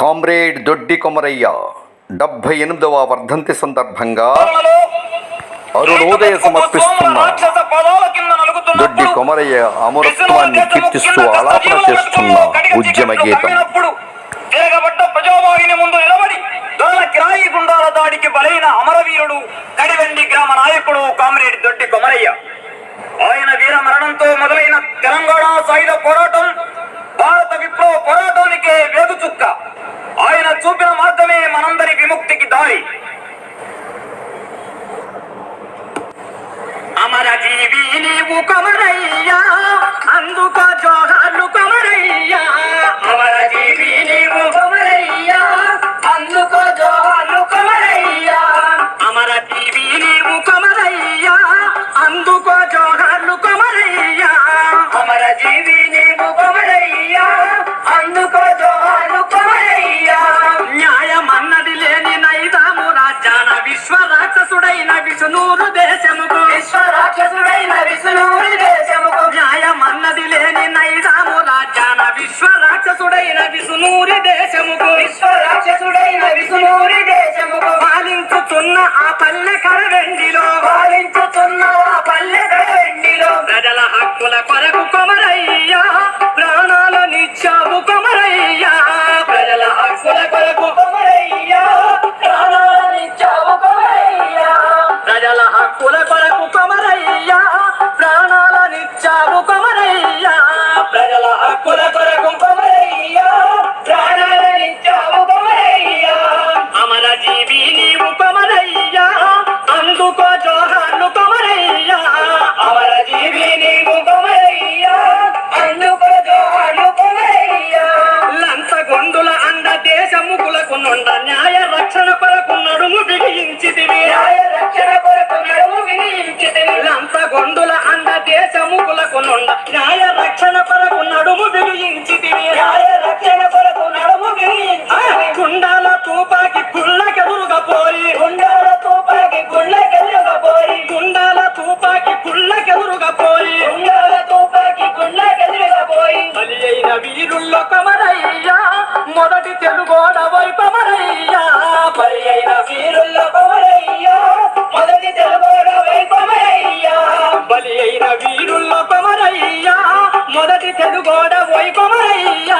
Comrade దొడ్డి కొమరయ్య డెబ్బై ఎనిమిదవ వర్ధంతి సందర్భంగా అరుణోదయ సమర్పిస్తున్న దొడ్డి కొమరయ్య అమరత్వాన్ని కీర్తిస్తూ ఆలాపన చేస్తున్న ఉద్యమ గీతం. తిరగబడ్డ ముందు నిలబడి దొరల కిరాయి గుండాల దాడికి బలైన అమరవీరుడు కడివెండి గ్రామ నాయకుడు కామ్రేడ్ దొడ్డి కొమరయ్య ఆయన వీర మరణంతో మొదలైన తెలంగాణ సాయుధ పోరాటం భారత విప్లవ పోరాటానికే వేగు చుక్క. చూపిన విసునూరు దేశముకు విశ్వరాక్షసుడైన విసునూరు దేశముకు. న్యాయమన్నది లేని నైజాము రాజ్యాన విశ్వరాక్షసుడైన విసునూరి దేశముకు. విశ్వరాక్షసుడైన విసునూరి దేశముకు. పాలించుతున్న ఆ పల్లె కరవెండిలో నుండ న్యాయ రక్షణ కొరకు నడుము బిగించితివి న్యాయ రక్షణ కొరకు నడుము బిగించితివి లంచగొండుల అండ దేశముకులకు నుండ న్యాయ వాడ వైపమరయ్యా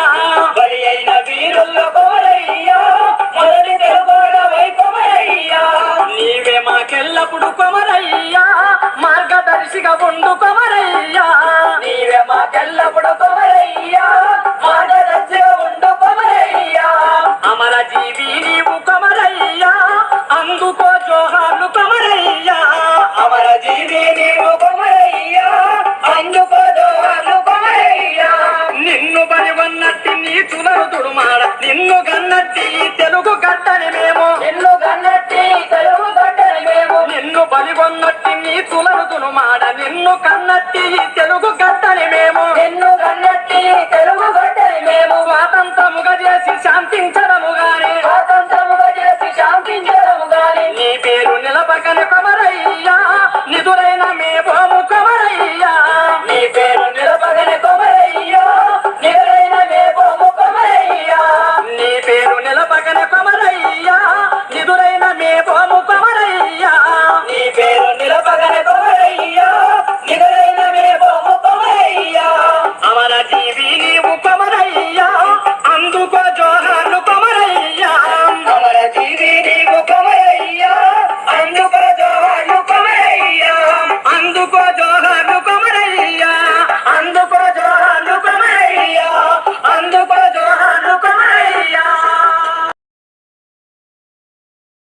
తెలుగును మాడ నిన్ను కన్నట్టి తెలుగు